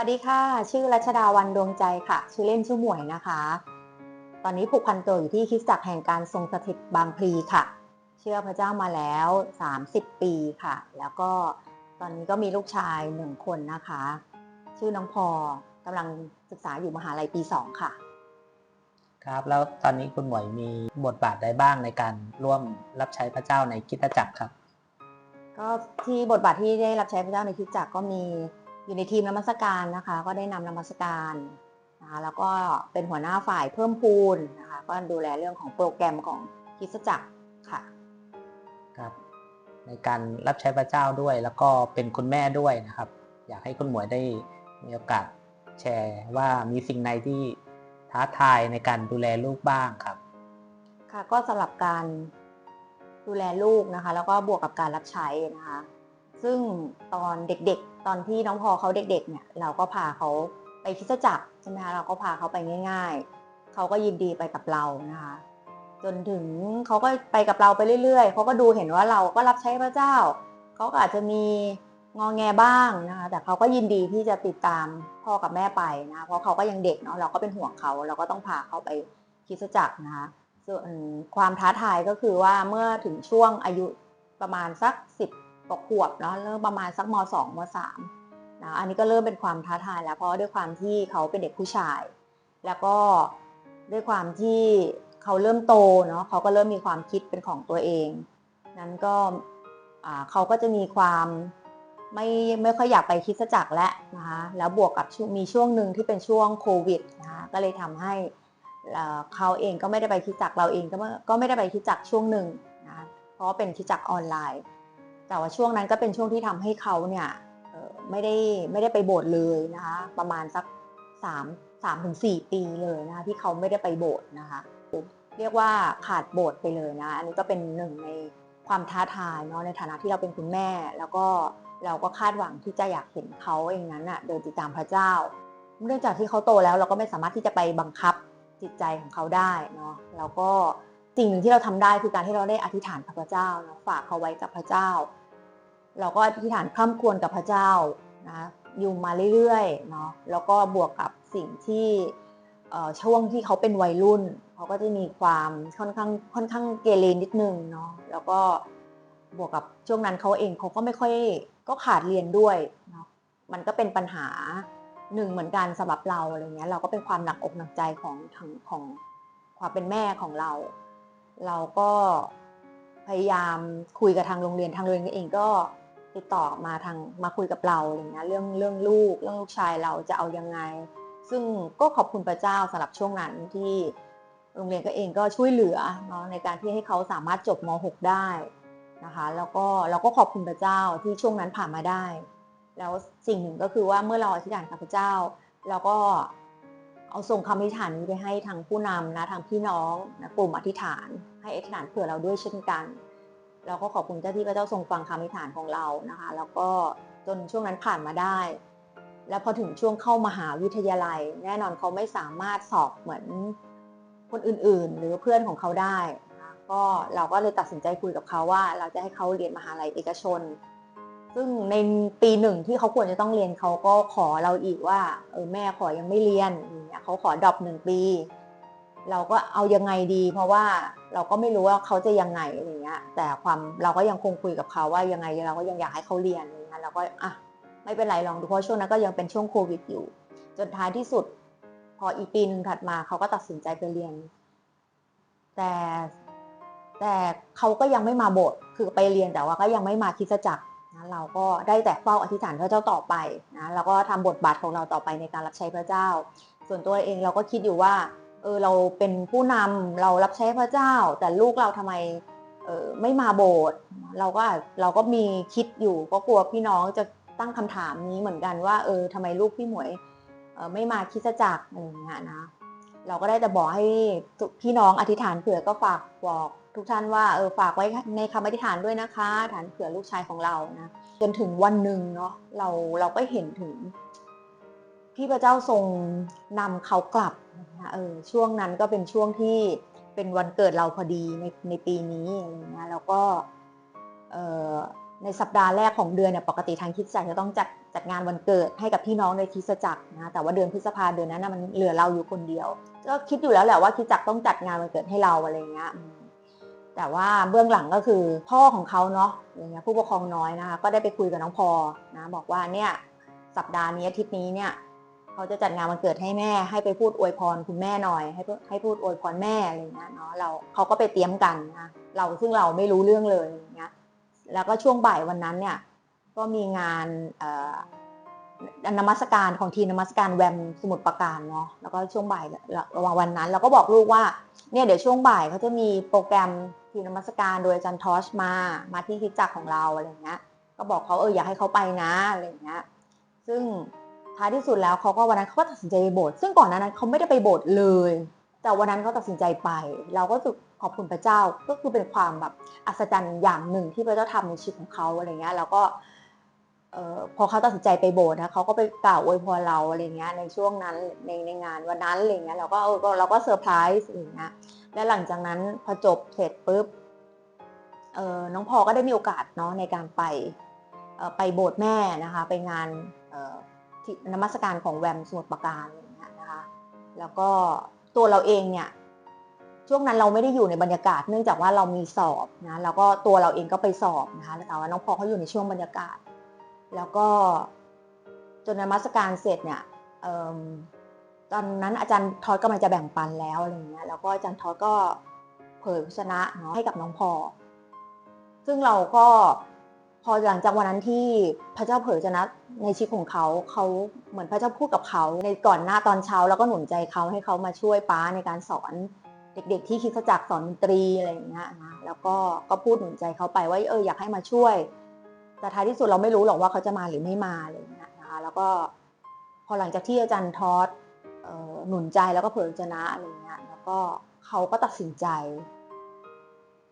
วัสดีค่ะ ชื่อรัชดาวันดวงใจค่ะ ชื่อเล่นชื่อหมวยนะคะ ตอนนี้ผูกพันตัวอยู่ที่คริสตจักรแห่งการทรงสถิตบางพลีค่ะ เชื่อพระเจ้ามาแล้ว 30 ปีค่ะ แล้วก็ตอนนี้ก็มีลูกชายหนึ่งคนนะคะ ชื่อน้องพอกำลังศึกษาอยู่มหาลัยปี2ค่ะ ครับ แล้วตอนนี้คุณหมวยมีบทบาทใดบ้างในการร่วมรับใช้พระเจ้าในคริดจักรครับ ก็ที่บทบาทที่ได้รับใช้พระเจ้าในคริสตจักรก็มี อยู่ในทีมนมัสการนะคะ ก็ได้นำนมัสการนะคะแล้วก็เป็นหัวหน้าฝ่ายเพิ่มพูนนะคะก็ดูแลเรื่องของโปรแกรมของคริสตจักรค่ะครับ ในการรับใช้พระเจ้าด้วย แล้วก็เป็นคุณแม่ด้วยนะครับ อยากให้คุณหมวยได้มีโอกาสแชร์ว่ามีสิ่งใดที่ท้าทายในการดูแลลูกบ้างครับ ค่ะก็สำหรับการดูแลลูกนะคะ แล้วก็บวกกับการรับใช้นะคะ ซึ่งตอนเด็กๆ ตอนที่น้องพอเขาเด็กๆเนี่ยเราก็พาเขาไปคิสจักรใช่ไหมคะเราก็พาเขาไปง่าย ๆ เขาก็ยินดีไปกับเรานะคะจนถึงเขาก็ไปกับเราไปเรื่อยๆเขาก็ดูเห็นว่าเราก็รับใช้พระเจ้าเขาก็อาจจะมีงองแงบ้างนะคะแต่เขาก็ยินดีที่จะติดตามพ่อกับแม่ไปนะคะเพราะเขาก็ยังเด็กเนาะเราก็เป็นห่วงเขาเราก็ต้องพาเขาไปคิสจักรนะคะส่วนความท้าทายก็คือว่าเมื่อถึงช่วงอายุประมาณสักสิบ กว่าขวบเนาะเริ่มประมาณสักมสองมสามนะอันนี้ก็เริ่มเป็นความท้าทายแล้วเพราะด้วยความที่เขาเป็นเด็กผู้ชาย แล้วก็ด้วยความที่เขาเริ่มโตเนาะเขาก็เริ่มมีความคิดเป็นของตัวเอง นั้นก็เขาก็จะมีความไม่ไม่ค่อยอยากไปคิดสจักแล้วนะคะแล้วบวกกับมีช่วงหนึ่งที่เป็นช่วงโควิดนะคะก็เลยทำให้เขาเองก็ไม่ได้ไปคิดจักเราเองก็ไม่ก็ไม่ได้ไปคิดจักช่วงหนึ่งนะเพราะเป็นคิดจักออนไลน์ แต่ว่าช่วงนั้นก็เป็นช่วงที่ทำให้เขาเนี่ยไม่ได้ไม่ได้ไปโบสถ์เลยนะคะประมาณสักสามสามถึงสี่ปีเลยนะคะที่เขาไม่ได้ไปโบสถ์นะคะเรียกว่าขาดโบสถ์ไปเลยนะอันนี้ก็เป็นหนึ่งในความท้าทายเนาะในฐานะที่เราเป็นคุณแม่ แล้วก็เราก็คาดหวังที่จะอยากเห็นเขาเองนั้นอะเดินติดตามพระเจ้า เนื่องจากที่เขาโตแล้วเราก็ไม่สามารถที่จะไปบังคับจิตใจของเขาได้เนาะแล้วก็ สิ่งหนึ่งที่เราทำได้คือการที่เราได้อธิษฐานกับพระเจ้านะฝากเขาไว้กับพระเจ้า เราก็อธิษฐานคร่ำครวญกับพระเจ้านะอยู่มาเรื่อยๆเนาะแล้วก็บวกกับสิ่งที่ช่วงที่เขาเป็นวัยรุ่นเขาก็จะมีความค่อนข้างค่อนข้างเกเรนิดนึงเนาะแล้วก็บวกกับช่วงนั้นเขาเองเขาก็ไม่ค่อยก็ขาดเรียนด้วยเนาะมันก็เป็นปัญหาหนึ่งเหมือนกันสำหรับเราอะไรเงี้ยเราก็เป็นความหนักอกหนักใจของทางของความเป็นแม่ของเรา เราก็พยายามคุยกับทางโรงเรียนทางโรงเรียนเองก็ติดต่อมาทางมาคุยกับเราอะไรเงี้ยเรื่องเรื่องลูกเรื่องลูกชายเราจะเอายังไง ซึ่งก็ขอบคุณพระเจ้าสำหรับช่วงนั้นที่โรงเรียนก็เองก็ช่วยเหลือเนาะในการที่ให้เขาสามารถจบม .6 ได้นะคะแล้วก็เราก็ขอบคุณพระเจ้าที่ช่วงนั้นผ่านมาได้ แล้วสิ่งหนึ่งก็คือว่าเมื่อเราอธิษฐานกับพระเจ้า เราก็ เอาส่งคำอธิษฐานนี้ไปให้ทางผู้นำนะทางพี่น้องนะกลุ่มอธิษฐาน ให้อธิษฐานเผื่อเราด้วยเช่นกัน เราก็ขอบคุณเจ้าที่พระเจ้าทรงฟังคำอธิษฐานของเรานะคะ แล้วก็จนช่วงนั้นผ่านมาได้ แล้วพอถึงช่วงเข้ามหาวิทยาลัย แน่นอนเขาไม่สามารถสอบเหมือนคนอื่นๆ หรือเพื่อนของเขาได้นะก็เราก็เลยตัดสินใจคุยกับเขาว่า เราจะให้เขาเรียนมหาลัยเอกชน ซึ่งในปีหนึ่งที่เขาควรจะต้องเรียนเขาก็ขอเราอีกว่าเออแม่ขอยังไม่เรียนอย่างเงี้ยเขาขอดรอปหนึ่งปี เราก็เอายังไงดี เพราะว่าเราก็ไม่รู้ว่าเขาจะยังไงอะไรเงี้ย แต่ความเราก็ยังคงคุยกับเขาว่ายังไงเราก็ยังอยากให้เขาเรียนอะไรเงี้ยเราก็อะไม่เป็นไรลองดูเพราะช่วงนั้นก็ยังเป็นช่วงโควิดอยู่ จนท้ายที่สุด พออีกปีหนึ่งถัดมาเขาก็ตัดสินใจไปเรียน แต่แต่เขาก็ยังไม่มาโบสถ์คือไปเรียนแต่ว่าก็ยังไม่มาคิดจักร เราก็ได้แต่เฝ้าอธิษฐานพระเจ้าต่อไปนะแล้วก็ทำบทบาทของเราต่อไปในการรับใช้พระเจ้า ส่วนตัวเองเราก็คิดอยู่ว่าเออเราเป็นผู้นำเรารับใช้พระเจ้า แต่ลูกเราทำไมเออไม่มาโบสถ์เราก็เราก็มีคิดอยู่ก็กลัวพี่น้องจะตั้งคำถามนี้เหมือนกันว่าเออทำไมลูกพี่หมวยเออไม่มาคิดจักรอะไรอย่างเงี้ยนะเราก็ได้แต่บอกให้พี่น้องอธิษฐานเผื่อก็ฝากบอก ทุกท่านว่าเออฝากไว้ในคำอธิษฐานด้วยนะคะฐานเผื่อลูกชายของเรานะจนถึงวันหนึ่งเนาะเราเราก็เห็นถึงที่พระเจ้าทรงนำเขากลับนะคะเออช่วงนั้นก็เป็นช่วงที่เป็นวันเกิดเราพอดีในในปีนี้อะไรเงี้ยแล้วก็เออในสัปดาห์แรกของเดือนเนี่ยปกติทางคิดจักรจะต้องจัดจัดงานวันเกิดให้กับพี่น้องในคิสจักรนะแต่ว่าเดือนพฤษภาเดือนนั้นนะมันเหลือเราอยู่คนเดียว ก็คิดอยู่แล้วแหละว่าคิดจักรต้องจัดงานวันเกิดให้เราอะไรเงี้ย แต่ว่าเบื้องหลังก็คือพ่อของเขาเนาะอย่างเงี้ยผู้ปกครองน้อยนะคะก็ได้ไปคุยกับน้องพอนะบอกว่าเนี่ยสัปดาห์นี้อาทิตย์นี้เนี่ยเขาจะจัดงานวันเกิดให้แม่ ให้ไปพูดอวยพรคุณแม่หน่อย ให้พูดให้พูดอวยพรแม่อะไรเงี้ยเนาะเราเขาก็ไปเตรียมกันนะเราซึ่งเราไม่รู้เรื่องเลยอย่างเงี้ยแล้วก็ช่วงบ่ายวันนั้นเนี่ยก็มีงานเอ่อ นมัสการของทีนมัสการแวมสมุทรปราการเนาะแล้วก็ช่วงบ่ายระหว่างวันนั้น เราก็บอกลูกว่าเนี่ยเดี๋ยวช่วงบ่ายเขาจะมีโปรแกรมทีนมัสการโดยอาจารย์ทอชมามาที่คิดจักของเราอะไรเงี้ยก็บอกเขาเอออยากให้เขาไปนะอะไรเงี้ยซึ่งท้ายที่สุดแล้วเขาก็วันนั้นเขาก็ตัดสินใจไปโบสถ์ซึ่งก่อนหนานั้นเขาไม่ได้ไปโบสถ์เลย แต่วันนั้นเขาตัดสินใจไป เราก็รู้สึกขอบคุณพระเจ้าก็คือเป็นความแบบอัศจรรย์อย่างหนึ่งที่พระเจ้าทำในชีวิตของเขาอะไรเงี้ยแล้วก็ พอเขาตัดสินใจไปโบสถ์นะเขาก็ไปกล่าวอวยพรเราอะไรเงี้ยในช่วงนั้นในในงานวันนั้นอะไรเงี้ยเราก็เออเราก็เซอร์ไพรส์อะไรเงี้ยและหลังจากนั้นพอจบเสร็จปุ๊บเออน้องพอก็ได้มีโอกาสเนาะในการไปไปโบสถ์แม่นะคะไปงานที่นมัสการของแวมสมุทรปราการนะคะแล้วก็ตัวเราเองเนี่ยช่วงนั้นเราไม่ได้อยู่ในบรรยากาศ เนื่องจากว่าเรามีสอบนะแล้วก็ตัวเราเองก็ไปสอบนะคะแต่ว่าน้องพอเขาอยู่ในช่วงบรรยากาศ แล้วก็จนนมัสการเสร็จเนี่ยเอิ่มตอนนั้นอาจารย์ทอดกำลังจะแบ่งปันแล้วอะไรเงี้ยแล้วก็อาจารย์ทอดก็เผยพระชนะเนาะให้กับน้องพอ ซึ่งเราก็พอหลังจากวันนั้นที่พระเจ้าเผยชนะในชีวิตของเขาเขาเหมือนพระเจ้าพูดกับเขาในก่อนหน้าตอนเช้า แล้วก็หนุนใจเขาให้เขามาช่วยป้าในการสอนเด็กๆที่คิดจักสอนดนตรีอะไรอย่างเงี้ยนะแล้วก็ก็พูดหนุนใจเขาไปว่าเอออยากให้มาช่วย แต่ท้ายที่สุดเราไม่รู้หรอกว่าเขาจะมาหรือไม่มาอะไรอย่างเงี้ยนะคะ แล้วก็พอหลังจากที่อาจารย์ทอดหนุนใจแล้วก็เผยชนะอะไรเงี้ย แล้วก็เขาก็ตัดสินใจ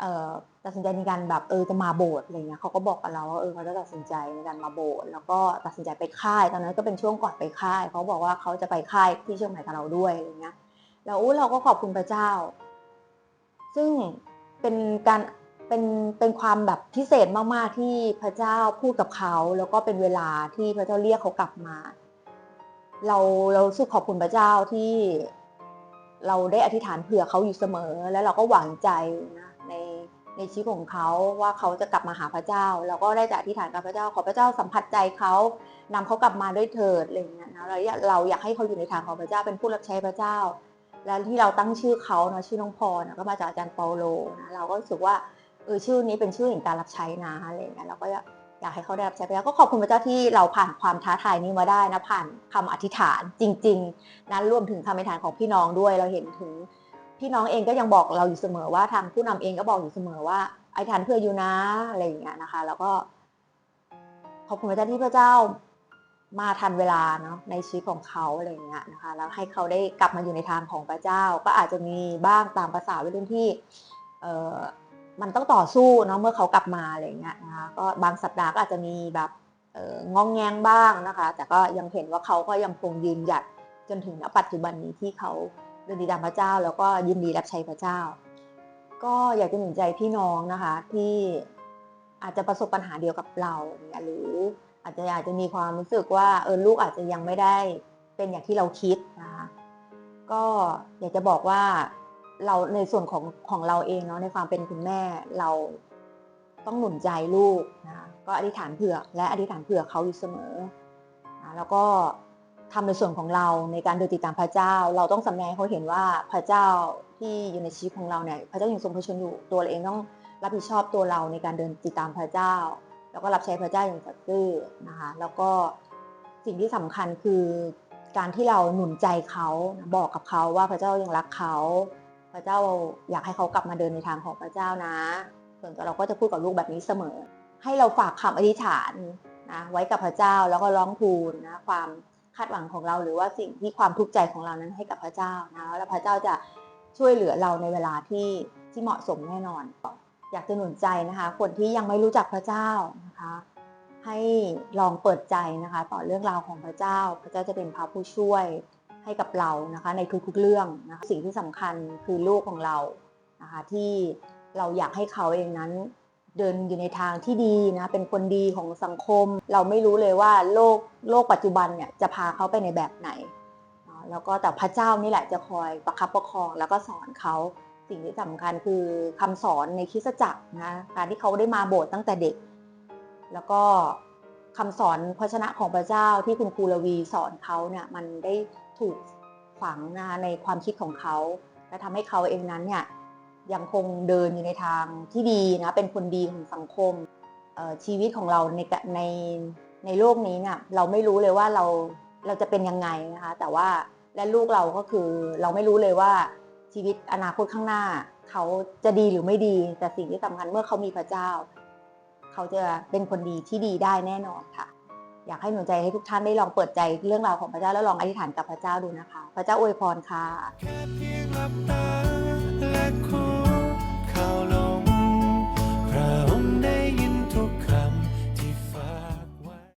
เอ่อตัดสินใจในการแบบเออจะมาโบสถ์อะไรเงี้ยเขาก็บอกกับเราว่าเออเขาจะตัดสินใจในการมาโบสถ์แล้วก็ตัดสินใจไปค่ายตอนนั้นก็เป็นช่วงก่อนไปค่าย เขาบอกว่าเขาจะไปค่ายที่เชียงใหม่กับเราด้วยอะไรเงี้ยแล้วอู้เราก็ขอบคุณพระเจ้า ซึ่งเป็นการ เป็นเป็นความแบบพิเศษมาก ๆ ที่พระเจ้าพูดกับเขา แล้วก็เป็นเวลาที่พระเจ้าเรียกเขากลับมา เราเราสึกขอบคุณพระเจ้าที่เราได้อธิษฐานเผื่อเขาอยู่เสมอ แล้วเราก็หวังใจนะในในชีวิตของเขาว่าเขาจะกลับมาหาพระเจ้าเราก็ได้แต่อธิษฐานกับพระเจ้า ขอพระเจ้าสัมผัสใจเขานำเขากลับมาด้วยเถิดอะไรเงี้ยนะเราอยากเราอยากให้เขาอยู่ในทางของพระเจ้าเป็นผู้รับใช้พระเจ้า และที่เราตั้งชื่อเขาเนาะชื่อน้องพรนะก็มาจากอาจารย์เปาโลนะเราก็รู้สึกว่า เออชื่อนี้เป็นชื่อแห่งการรับใช้นะอะไรอย่างเงี้ยเราก็อยากอยากให้เขาได้รับใช้พระเจ้าก็ขอบคุณพระเจ้าที่เราผ่านความท้าทายนี้มาได้นะผ่านคำอธิษฐานจริง ๆ นั้นรวมถึงคำอธิษฐานของพี่น้องด้วยเราเห็นถึงพี่น้องเองก็ยังบอกเราอยู่เสมอว่าทางผู้นำเองก็บอกอยู่เสมอว่าไอธิษฐานเพื่ออยู่นะอะไรอย่างเงี้ยนะคะ แล้วก็ขอบคุณพระเจ้าที่พระเจ้ามาทันเวลาเนาะในชีวิตของเขาอะไรอย่างเงี้ยนะคะ แล้วให้เขาได้กลับมาอยู่ในทางของพระเจ้า ก็อาจจะมีบ้างตามภาษาวัยรุ่นที่เออ มันต้องต่อสู้เนาะเมื่อเขากลับมาอะไรอย่างเงี้ยนะคะก็บางสัปดาห์ก็อาจจะมีแบบเอององแงงบ้างนะคะ แต่ก็ยังเห็นว่าเขาก็ยังคงยืนหยัดจนถึงณปัจจุบันนี้ที่เขาเดินดีตามพระเจ้า แล้วก็ยินดีรับใช้พระเจ้า ก็อยากจะหนุนใจพี่น้องนะคะที่อาจจะประสบปัญหาเดียวกับเราเนี่ยหรืออาจจะอาจจะมีความรู้สึกว่าเออลูกอาจจะยังไม่ได้เป็นอย่างที่เราคิดนะคะก็อยากจะบอกว่า เราในส่วนของของเราเองเนาะในความเป็นคุณแม่เราต้องหนุนใจลูกนะก็อธิษฐานเผื่อและอธิษฐานเผื่อเขาอยู่เสมอนะแล้วก็ทำในส่วนของเราในการเดินติดตามพระเจ้า เราต้องสำแดงเขาเห็นว่าพระเจ้าที่อยู่ในชีวิตของเราเนี่ยพระเจ้ายังทรงพระชนอยู่ตัวเราเองต้องรับผิดชอบตัวเราในการเดินติดตามพระเจ้า แล้วก็รับใช้พระเจ้าอย่างสัตย์ซื่อนะคะแล้วก็สิ่งที่สำคัญคือการที่เราหนุนใจเขาบอกกับเขาว่าพระเจ้ายังรักเขา พระเจ้าอยากให้เขากลับมาเดินในทางของพระเจ้านะ ส่วนตัวเราก็จะพูดกับลูกแบบนี้เสมอ ให้เราฝากคำอธิษฐานนะไว้กับพระเจ้าแล้วก็ร้องทูลนะความคาดหวังของเราหรือว่าสิ่งที่ความทุกข์ใจของเรานั้นให้กับพระเจ้านะแล้วพระเจ้าจะช่วยเหลือเราในเวลาที่ที่เหมาะสมแน่นอน อยากจะหนุนใจนะคะ คนที่ยังไม่รู้จักพระเจ้านะคะ ให้ลองเปิดใจนะคะ ต่อเรื่องราวของพระเจ้า พระเจ้าจะเป็นพระผู้ช่วย ให้กับเรานะคะในทุกๆเรื่องนะคะสิ่งที่สำคัญคือลูกของเรานะคะที่เราอยากให้เขาเองนั้นเดินอยู่ในทางที่ดีนะเป็นคนดีของสังคม เราไม่รู้เลยว่าโลกโลกปัจจุบันเนี่ยจะพาเขาไปในแบบไหน แล้วก็แต่พระเจ้านี่แหละจะคอยประคับประคองแล้วก็สอนเขาสิ่งที่สำคัญคือคำสอนในคริสตจักรนะการที่เขาได้มาโบสถ์ตั้งแต่เด็ก แล้วก็คำสอนพระชนะของพระเจ้าที่คุณครูลวีสอนเขาเนี่ยมันได้ ถูกฝังนะคะในความคิดของเขา และทำให้เขาเองนั้นเนี่ยยังคงเดินอยู่ในทางที่ดีนะเป็นคนดีของสังคมชีวิตของเราในในในโลกนี้เนี่ยเราไม่รู้เลยว่าเราเราจะเป็นยังไงนะคะแต่ว่าและลูกเราก็คือเราไม่รู้เลยว่าชีวิตอนาคตข้างหน้า เขาจะดีหรือไม่ดี แต่สิ่งที่สำคัญเมื่อเขามีพระเจ้า เขาจะเป็นคนดีที่ดีได้แน่นอนค่ะ อยากให้หนุนใจให้ทุกท่านได้ลองเปิดใจเรื่องราวของพระเจ้าแล้วลองอธิษฐานกับพระเจ้าดูนะคะ พระเจ้าอวยพรค่ะ